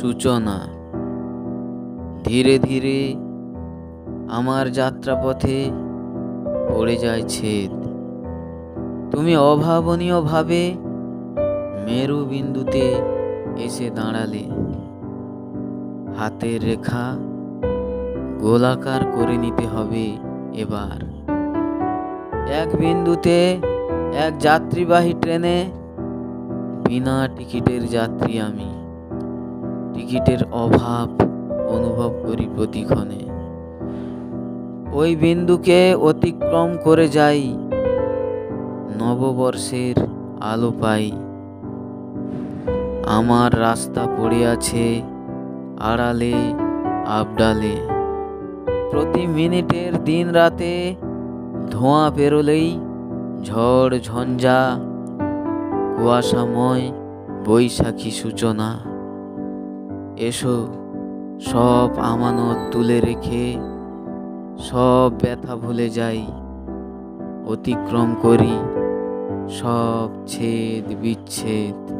সূচনা। ধীরে ধীরে আমার যাত্রাপথে পড়ে যায় ছেদ। তুমি অভাবনীয়ভাবে মেরু বিন্দুতে এসে দাঁড়ালে। হাতের রেখা গোলাকার করে নিতে হবে এবার। এক বিন্দুতে এক যাত্রীবাহী ট্রেনে বিনা টিকিটের যাত্রী আমি। টিকিটের অভাব অনুভব করি প্রতিক্ষণে। ওই বিন্দুকে অতিক্রম করে যাই, নববর্ষের আলো পাই। আমার রাস্তা পড়ে আছে আড়ালে, আবডালে। প্রতি মিনিটের দিন রাতে ধোঁয়া পেরোলেই ঝড় ঝঞ্ঝা, কুয়াশাময় বৈশাখী সূচনা। এসো সব আমানত তুলে রেখে সব ব্যথা ভুলে যাই অতিক্রম করি সব ছেদ বিচ্ছেদ।